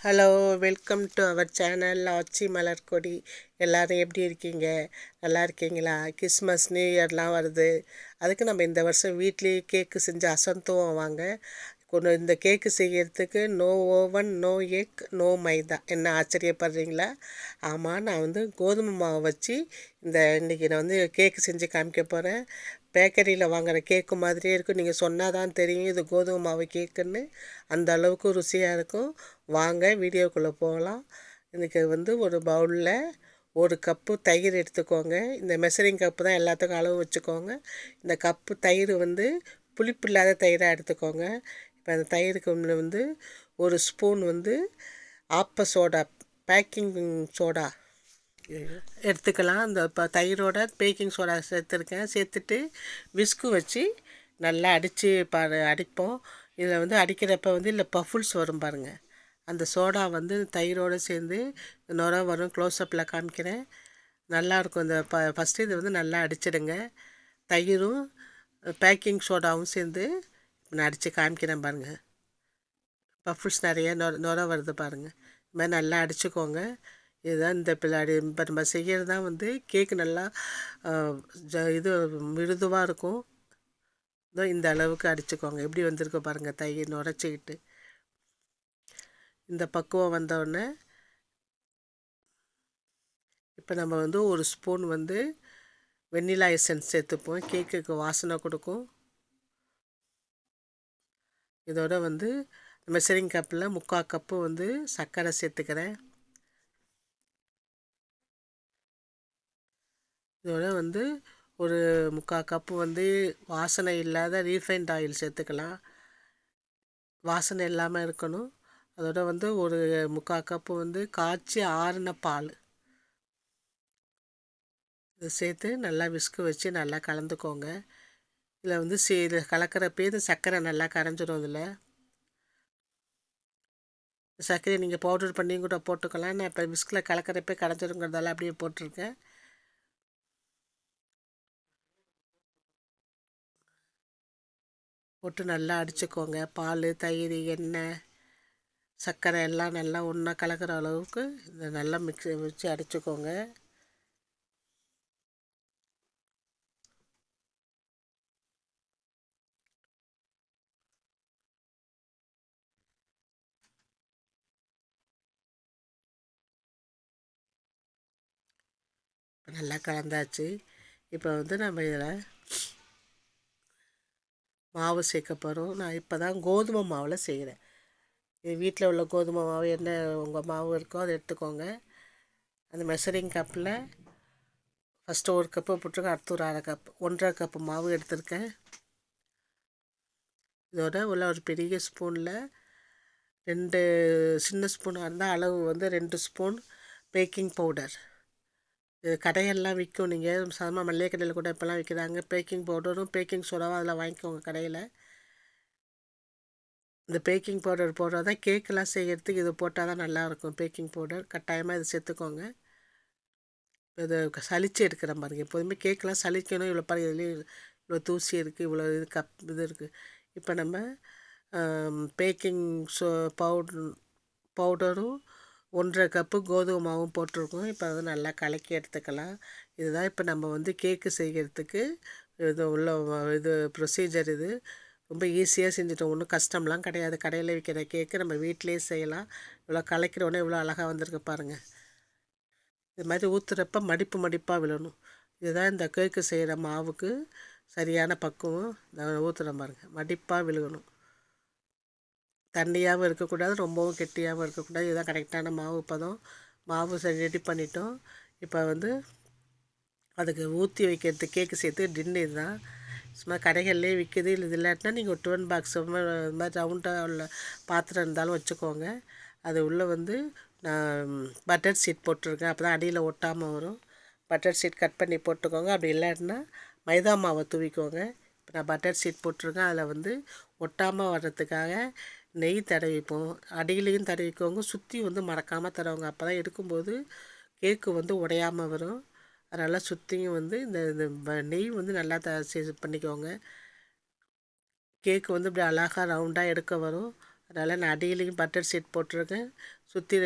Hello welcome to our channel Aachi Malarkodi. எல்லோரும் எப்படி இருக்கீங்க? நல்லா இருக்கீங்களா? கிறிஸ்மஸ் நியூ இயர்லாம் வருது. அதுக்கு நம்ம இந்த வருஷம் வீட்லேயே கேக்கு செஞ்சு அசந்துவோம் வாங்க. கொண்டு இந்த கேக்கு செய்கிறதுக்கு no oven no egg no maida. என்ன ஆச்சரியப்படுறீங்களா? ஆமாம் நான் வந்து கோதுமை மாவை வச்சு இந்த இன்றைக்கி நான் வந்து கேக்கு செஞ்சு காமிக்க போகிறேன் பேக்கரியில் வாங்குகிற கேக்கு மாதிரியே இருக்கும். நீங்கள் சொன்னால் தான் தெரியும் இது கோதுமை மாவு கேக்குன்னு அந்த அளவுக்கு ருசியாக இருக்கும். வாங்க வீடியோக்குள்ளே போகலாம். இன்றைக்கி வந்து ஒரு பவுலில் ஒரு கப்பு தயிர் எடுத்துக்கோங்க. இந்த மெசரிங் கப்பு தான் எல்லாத்துக்கும் அளவு வச்சுக்கோங்க. இந்த கப்பு தயிர் வந்து புளிப்பு இல்லாத தயிராக எடுத்துக்கோங்க. இப்போ அந்த தயிருக்கு வந்து ஒரு ஸ்பூன் வந்து ஆப்ப சோடா பேக்கிங் சோடா. எடுத்துக்கலாம். அந்த இப்போ தயிரோட பேக்கிங் சோடா சேர்த்துருக்கேன். சேர்த்துட்டு விஸ்கு வச்சு நல்லா அடித்து பா அடிப்போம். இதில் வந்து அடிக்கிறப்ப வந்து இல்லை பஃபுல்ஸ் வரும் பாருங்கள் அந்த சோடா வந்து தயிரோடு சேர்ந்து நுர வரும். க்ளோஸ்அப்பில் காமிக்கிறேன். நல்லாயிருக்கும். இந்த ப ஃபஸ்ட்டு இது வந்து நல்லா அடிச்சிடுங்க. தயிரும் பேக்கிங் சோடாவும் சேர்ந்து நான் அடித்து காமிக்கிறேன் பாருங்கள் பஃபுல்ஸ் நிறைய நொ நொர வருது பாருங்கள் இது மாதிரி நல்லா அடிச்சுக்கோங்க. இதுதான் இந்த பிள்ளாடி. இப்போ நம்ம செய்கிறது தான் வந்து கேக்கு நல்லா ஜ இது மிருதுவாக இருக்கும். இதோ இந்த அளவுக்கு அடிச்சுக்கோங்க. எப்படி வந்திருக்கு பாருங்கள் தயிர் நுரைச்சிக்கிட்டு. இந்த பக்குவம் வந்தோடனே இப்போ நம்ம வந்து ஒரு ஸ்பூன் வந்து வெண்ணிலா எசன்ஸ் சேர்த்துப்போம். கேக்குக்கு வாசனை கொடுக்கும். இதோட வந்து மெசரிங் கப்பில் முக்கால் கப்பு வந்து சர்க்கரை சேர்த்துக்கிறேன். இதோட வந்து ஒரு முக்கால் கப்பு வந்து வாசனை இல்லாத ரீஃபைண்ட் ஆயில் சேர்த்துக்கலாம். வாசனை இல்லாமல் இருக்கணும். அதோட வந்து ஒரு முக்கால் கப்பு வந்து காய்ச்சி ஆறின பால். இதை சேர்த்து நல்லா விஸ்கு வச்சு நல்லா கலந்துக்கோங்க. இதில் வந்து சே இதில் கலக்கிறப்பே இந்த சர்க்கரை நல்லா கரைஞ்சிடும் இதில். சர்க்கரை நீங்கள் பவுடர் பண்ணியும் கூட போட்டுக்கலாம். நான் இப்போ விஸ்கில் கலக்கிறப்பே கரைஞ்சிருங்கிறதால அப்படியே போட்டிருக்கேன். போட்டு நல்லா அடிச்சுக்கோங்க. பால் தயிர் எண்ணெய் சர்க்கரை எல்லாம் நல்லா ஒன்றா கலக்கிற அளவுக்கு இதை நல்லா மிக்ஸி வச்சு அடிச்சுக்கோங்க. நல்லா கலந்தாச்சு. இப்போ வந்து நம்ம இதில் மாவு சேர்க்க போகிறோம் நான் இப்போ தான் கோதுமை மாவில் செய்கிறேன் வீட்டில் உள்ள கோதுமை மாவு என்ன உங்கள் மாவு இருக்கோ அதை எடுத்துக்கோங்க. அந்த மெஷரிங் கப்பில் ஃபஸ்ட்டு ஒரு கப்பு போட்டிருக்கேன். அடுத்து ஒரு அரை கப் ஒன்றரை கப்பு மாவு எடுத்திருக்கேன். இதோட உள்ள ஒரு பெரிய ஸ்பூனில் ரெண்டு சின்ன ஸ்பூனாக இருந்தால் அளவு வந்து ரெண்டு ஸ்பூன் பேக்கிங் பவுடர் கடையெல்லாம் விற்கும். நீங்கள் சாதாரணமாக மல்லிகை கடையில் கூட இப்போல்லாம் விற்கிறாங்க பேக்கிங் பவுடரும் பேக்கிங் சோடாவும் அதில் வாங்கிக்கோங்க கடையில். இந்த பேக்கிங் பவுடர் போடுறது தான் கேக்கெலாம் செய்கிறதுக்கு இது போட்டால் தான் நல்லாயிருக்கும். பேக்கிங் பவுடர் கட்டாயமாக இது சேர்த்துக்கோங்க. இது சளிச்சு எடுக்கிற பாருங்கள் எப்போதுமே கேக்கெலாம் சளிக்கணும். இவ்வளோ பாருங்க இதுலேயும் இவ்வளோ தூசி இருக்குது இவ்வளோ இது கப் இது இருக்குது இப்போ நம்ம பேக்கிங் சோ பவுட்ரு பவுடரும் ஒன்றரை கப்பு கோதுமை மாவும் போட்டிருக்கோம். இப்போ அதை நல்லா கலக்கி எடுத்துக்கலாம். இதுதான் இப்போ நம்ம வந்து கேக்கு செய்கிறதுக்கு இது உள்ள இது ப்ரொசீஜர் இது. ரொம்ப ஈஸியாக செஞ்சுட்டோம். ஒன்றும் கஷ்டம்லாம் கிடையாது. கடையில் விற்கிற கேக்கு நம்ம வீட்டிலேயே செய்யலாம். இவ்வளோ கலக்கிறோடனே இவ்வளோ அழகாக வந்திருக்கு பாருங்கள் இது மாதிரி ஊற்றுறப்ப மடிப்பு மடிப்பாக விழணும். இதுதான் இந்த கேக்கு செய்கிற மாவுக்கு சரியான பக்குவம். ஊற்றுறோம் பாருங்கள் மடிப்பாக விழுகணும். தண்ணியாகவும் இருக்கக்கூடாது ரொம்பவும் கெட்டியாகவும் இருக்கக்கூடாது. இதுதான் கரெக்டான மாவு பதம். மாவு சரி ரெடி பண்ணிட்டோம். இப்போ வந்து அதுக்கு ஊற்றி வைக்கிறது கேக்கு சேர்த்து டின்னு இதுதான். சும்மா கடைகள்லேயே விற்கிது இல்லை இது இல்லாட்டினா நீங்கள் ஒரு டுவன் பாக்ஸ் மாதிரி ரவுண்டாக உள்ள பாத்திரம் இருந்தாலும் வச்சுக்கோங்க. அது உள்ளே வந்து நான் பட்டர் சீட் போட்டிருக்கேன். அப்போ தான் அடியில் ஒட்டாமல் வரும். பட்டர் சீட் கட் பண்ணி போட்டுக்கோங்க. அப்படி இல்லாட்டினா மைதா மாவை தூவிக்கோங்க. இப்போ நான் பட்டர் சீட் போட்டிருக்கேன். அதில் வந்து ஒட்டாமல் வர்றதுக்காக நெய் தடவிப்போம். அடியிலையும் தடவிக்கோங்க. சுற்றி வந்து மறக்காமல் தடவுங்க. அப்போ தான் எடுக்கும்போது கேக்கு வந்து உடையாமல் வரும். அதனால் சுற்றியும் வந்து இந்த இந்த நெய் வந்து நல்லா த பண்ணிக்கோங்க. கேக்கு வந்து இப்படி அழகாக ரவுண்டாக எடுக்க வரும். அதனால் நான் அடியிலையும் பட்டர் சீட் போட்டிருக்கேன். சுற்றி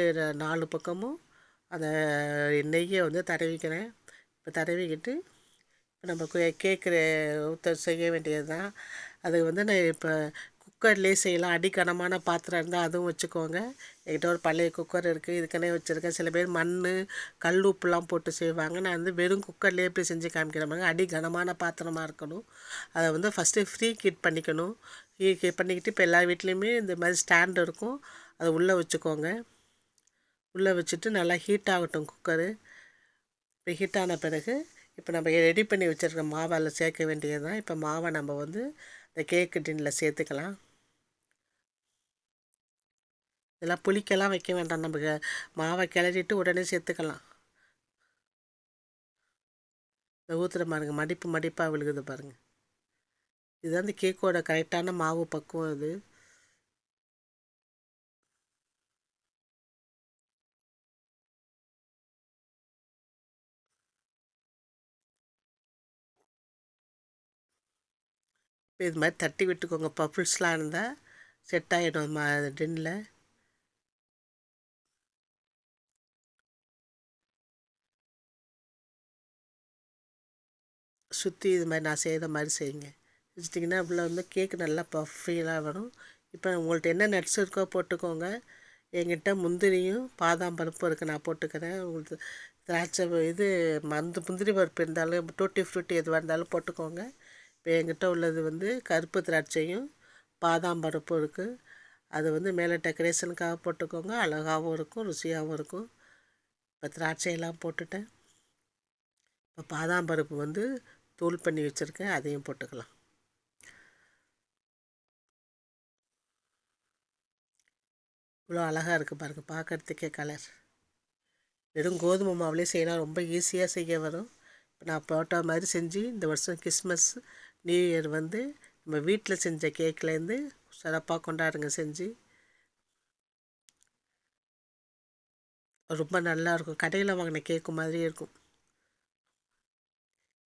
நாலு பக்கமும் அந்த நெய்யை வந்து தடவிக்கிறேன். இப்போ தடவிக்கிட்டு இப்போ நம்ம கேக்கு ஊற்ற செய்ய வேண்டியது தான் அது வந்து நான் இப்போ குக்கர்லேயே செய்யலாம். அடிக்கனமான பாத்திரம் இருந்தால் அதுவும் வச்சுக்கோங்க. என்கிட்ட ஒரு பழைய குக்கர் இருக்குது இதுக்கனே வச்சுருக்கேன். சில பேர் மண் கல் உப்புலாம் போட்டு செய்வாங்க. நான் வந்து வெறும் குக்கர்லேயே எப்படி செஞ்சு காமிக்கிற அடி கனமான பாத்திரமாக இருக்கணும். அதை வந்து ஃபஸ்ட்டு ஃப்ரீ கிட் பண்ணிக்கணும். ஃப்ரீ கிட் பண்ணிக்கிட்டு இப்போ எல்லா வீட்லேயுமே இந்த மாதிரி ஸ்டாண்ட் இருக்கும். அதை உள்ளே வச்சுக்கோங்க. உள்ளே வச்சுட்டு நல்லா ஹீட் ஆகட்டும் குக்கரு இப்போ ஹீட் ஆன பிறகு இப்போ நம்ம ரெடி பண்ணி வச்சுருக்க மாவால் சேர்க்க வேண்டியது தான் இப்போ மாவை நம்ம வந்து இந்த கேக்கு டின்னில் சேர்த்துக்கலாம். இதெல்லாம் புளிக்கெல்லாம் வைக்க வேண்டாம் நம்ம மாவை கிளறிட்டு உடனே சேர்த்துக்கலாம். இந்த ஊற்றுற பாருங்க மடிப்பு மடிப்பாக விழுகுது பாருங்கள் இதுதான் இந்த கேக்கோட கரெக்டான மாவு பக்குவம் இது இப்போ இது மாதிரி தட்டி விட்டுக்கோங்க. பப்புள்ஸ்லாம் இருந்தால் செட் ஆகிடும் மா டின்னில் சுற்றி இது மாதிரி நான் செய்கிற மாதிரி செய்யுங்க. செஞ்சிட்டிங்கன்னா உள்ள வந்து கேக்கு நல்லா பஃபீலாக வரும். இப்போ உங்கள்கிட்ட என்ன நட்ஸ் இருக்கோ போட்டுக்கோங்க. என்கிட்ட முந்திரியும் பாதாம் பருப்பும் இருக்குது நான் போட்டுக்கிறேன். உங்களுக்கு திராட்சை இது மந்து முந்திரி பருப்பு இருந்தாலும் டூட்டி ஃப்ரூட்டி எதுவாக இருந்தாலும் போட்டுக்கோங்க. இப்போ என்கிட்ட உள்ளது வந்து கருப்பு திராட்சையும் பாதாம் பருப்பும் இருக்குது அது வந்து மேலே டெக்கரேஷனுக்காக போட்டுக்கோங்க. அழகாகவும் இருக்கும் ருசியாகவும் இருக்கும். இப்போ திராட்சையெல்லாம் போட்டுட்டேன். இப்போ பாதாம் பருப்பு வந்து தூள் பண்ணி வச்சுருக்கேன். அதையும் போட்டுக்கலாம். இவ்வளோ அழகாக இருக்குது பாருங்கள் பார்க்குறதுக்கே கலர் வெறும் கோதுமை மாவுலேயே செய்யலாம். ரொம்ப ஈஸியாக செய்ய வரும். இப்போ நான் போட்ட மாதிரி செஞ்சு இந்த வருஷம் கிறிஸ்மஸ் நியூ இயர் வந்து நம்ம வீட்டில் செஞ்ச கேக்லேருந்து சிறப்பாக கொண்டாடுங்க செஞ்சு. ரொம்ப நல்லாயிருக்கும் கடையில் வாங்கின கேக்கு மாதிரி இருக்கும்.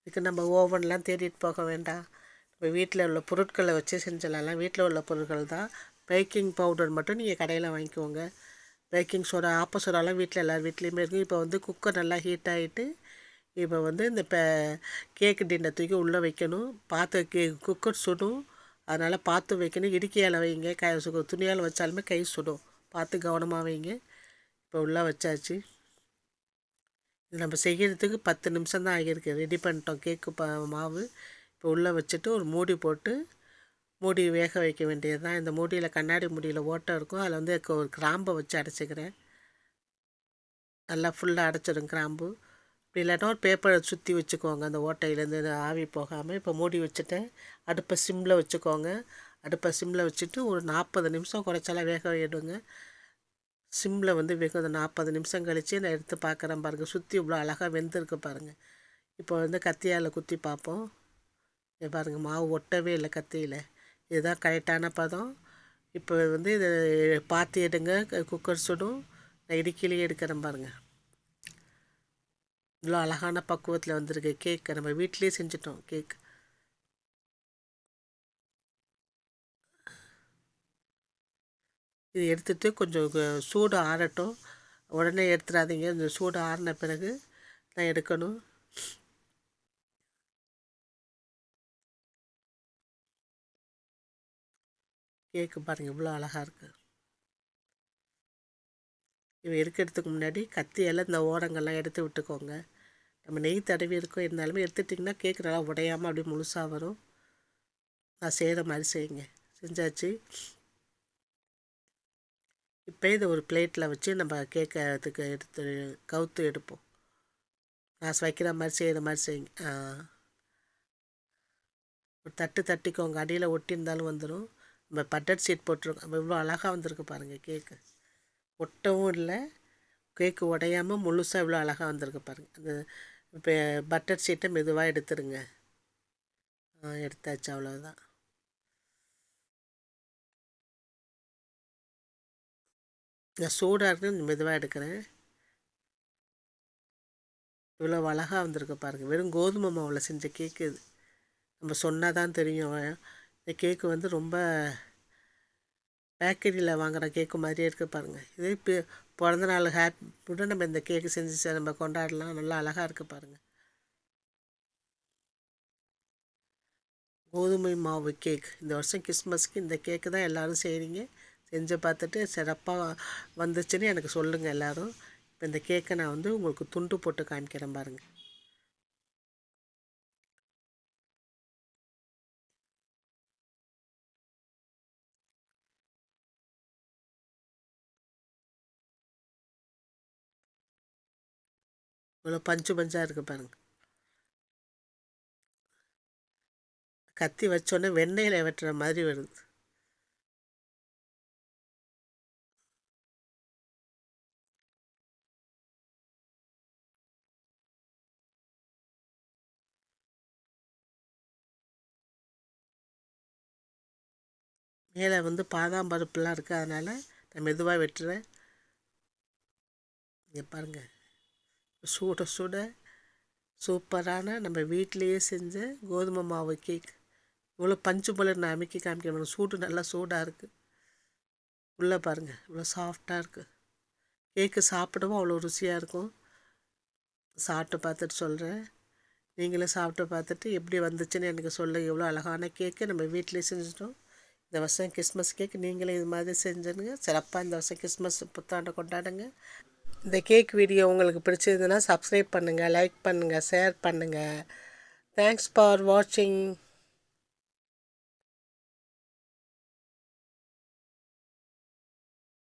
இதுக்கு நம்ம ஓவன்லாம் தேடிட்டு போக வேண்டாம். நம்ம வீட்டில் உள்ள பொருட்களை வச்சு செஞ்சிடலாம் வீட்டில் உள்ள பொருட்கள் தான். பேக்கிங் பவுடர் மட்டும் நீங்கள் கடையில் வாங்கிக்கோங்க. பேக்கிங் சோடா ஆப்ப சோடாலாம் வீட்டில் எல்லார் வீட்லேயுமே இருக்குது இப்போ வந்து குக்கர் நல்லா ஹீட் ஆகிட்டு இப்போ வந்து இந்த இப்போ கேக்கு டின்னை தூக்கி உள்ளே வைக்கணும். பார்த்து கே குக்கர் சுடும். அதனால் பார்த்து வைக்கணும். இடுக்கியால் வைங்க. கை துணியால் வச்சாலுமே கை சுடும். பார்த்து கவனமாக வைங்க. இப்போ உள்ளே வச்சாச்சு. இது நம்ம செய்கிறதுக்கு பத்து நிமிஷம் தான் ஆகியிருக்கு. ரெடி பண்ணிட்டோம் கேக்கு ப மாவு. இப்போ உள்ளே வச்சுட்டு ஒரு மூடி போட்டு மூடி வேக வைக்க வேண்டியது தான். இந்த மூடியில் கண்ணாடி மூடியில் ஓட்டை இருக்கும். அதில் வந்து ஒரு கிராம்பை வச்சு அடைச்சிக்கிறேன். நல்லா ஃபுல்லாக அடைச்சிடும் கிராம்பு. இல்லைன்னா இல்லாட்டா ஒரு பேப்பரை சுற்றி வச்சுக்கோங்க. அந்த ஓட்டையிலேருந்து ஆவி போகாமல் இப்போ மூடி வச்சுட்டேன். அடுப்பை சிம்மில் வச்சுக்கோங்க. அடுப்பை சிம்மில் வச்சுட்டு ஒரு நாற்பது நிமிஷம் குறைச்சாலாம் வேக விடுங்க சிம்மில் வந்து வெகு நாற்பது நிமிஷம் கழித்து நான் எடுத்து பார்க்குறேன் பாருங்கள் சுற்றி இவ்வளோ அழகாக வெந்திருக்கு பாருங்கள் இப்போ வந்து கத்தியால் குத்தி பார்ப்போம். இது பாருங்கள் மாவு ஒட்டவே இல்லை கத்தியில். இதுதான் கரெக்டான பதம். இப்போ வந்து இதை பார்த்து எடுங்க. குக்கர் சுடும். நான் இடுக்கிலேயே எடுக்கிறேன் பாருங்கள் இவ்வளோ அழகான பக்குவத்தில் வந்திருக்கு கேக்கு நம்ம வீட்டிலே செஞ்சிட்டோம் கேக். இது எடுத்துகிட்டு கொஞ்சம் சூடு ஆறட்டும். உடனே எடுத்துடாதீங்க. இந்த சூடு ஆறின பிறகு நான் எடுக்கணும். கேக்கு பாருங்கள் இவ்வளோ அழகாக இருக்குது இவ எடுக்கிறதுக்கு முன்னாடி கத்தியெல்லாம் இந்த ஓரங்கள்லாம் எடுத்து விட்டுக்கோங்க. நம்ம நெய் தடவி இருக்கோம் இருந்தாலுமே எடுத்துட்டிங்கன்னா கேக்கு நல்லா உடையாமல் அப்படியே முழுசாக வரும். நான் செய்கிற மாதிரி செய்யுங்க. செஞ்சாச்சு. இப்போ இதை ஒரு பிளேட்டில் வச்சு நம்ம கேட்கறதுக்கு எடுத்து கவுத்து எடுப்போம். நான் வைக்கிற மாதிரி செய்கிற மாதிரி செய்யுங்க. ஒரு தட்டு தட்டிக்கோங்க. அடியில் ஒட்டியிருந்தாலும் வந்துடும் நம்ம பட்டர் சீட் போட்டிருக்கோம் இவ்வளோ அழகாக வந்திருக்கு பாருங்கள் கேக்கு ஒட்டவும் இல்லை. கேக்கு உடையாமல் முழுசாக இவ்வளோ அழகாக வந்திருக்கு பாருங்கள் அந்த இப்போ பட்டர் சீட்டை மெதுவாக எடுத்துருங்க. எடுத்தாச்சு அவ்வளோதான் நான் சூடாக இருக்குன்னு மெதுவாக எடுக்கிறேன். இவ்வளோ அழகாக வந்திருக்கு பாருங்கள் வெறும் கோதுமை மாவில் செஞ்ச கேக்கு இது. நம்ம சொன்னால் தான் தெரியும். இந்த கேக்கு வந்து ரொம்ப பேக்கரியில் வாங்குகிற கேக்கு மாதிரியே இருக்குது பாருங்கள் இதே இப்போ பிறந்த நாள் ஹாப்பி நம்ம இந்த கேக்கு செஞ்சு நம்ம கொண்டாடலாம் நல்லா அழகாக இருக்குது பாருங்கள் கோதுமை மாவு கேக். இந்த வருஷம் கிறிஸ்மஸ்க்கு இந்த கேக்கு தான் எல்லோரும் செய்கிறீங்க செஞ்சு பார்த்துட்டு சிறப்பாக வந்துச்சுன்னு எனக்கு சொல்லுங்கள் எல்லோரும். இப்போ இந்த கேக்கை நான் வந்து உங்களுக்கு துண்டு போட்டு காமிக்கிறேன் பாருங்கள் இவ்வளோ பஞ்சு பஞ்சாக இருக்குது பாருங்கள் கத்தி வச்சோன்னே வெண்ணெயில் வெட்டுற மாதிரி வருது. மேலே வந்து பாதாம் பருப்புலாம் இருக்குது அதனால் நான் மெதுவாக வெட்டுறேன். இங்கே பாருங்கள் சுட சுட சூப்பரான நம்ம வீட்டிலையே செஞ்ச கோதுமை மாவு கேக் இவ்வளோ பஞ்சு போல நான் அமைக்க காமிக்கிறேன். சூடு நல்லா சூடாக இருக்குது உள்ளே பாருங்கள் இவ்வளோ சாஃப்டாக இருக்குது கேக்கு சாப்பிடவும் அவ்வளோ ருசியாக இருக்கும். சாப்பிட்டு பார்த்துட்டு சொல்கிறேன் நீங்களும் சாப்பிட்டு பார்த்துட்டு எப்படி வந்துச்சுன்னு எனக்கு சொல்ல. எவ்வளோ அழகான கேக்கு நம்ம வீட்டிலே செஞ்சிட்டோம். இந்த வருஷம் கிறிஸ்மஸ் கேக் நீங்களே இது மாதிரி செஞ்சுருங்க சிறப்பாக இந்த வருஷம் கிறிஸ்மஸ் புத்தாண்டை கொண்டாடுங்க. இந்த கேக் வீடியோ உங்களுக்கு பிடிச்சிருந்ததுன்னா சப்ஸ்கிரைப் பண்ணுங்கள் லைக் பண்ணுங்கள் ஷேர் பண்ணுங்கள் தேங்க்ஸ் ஃபார் வாட்சிங்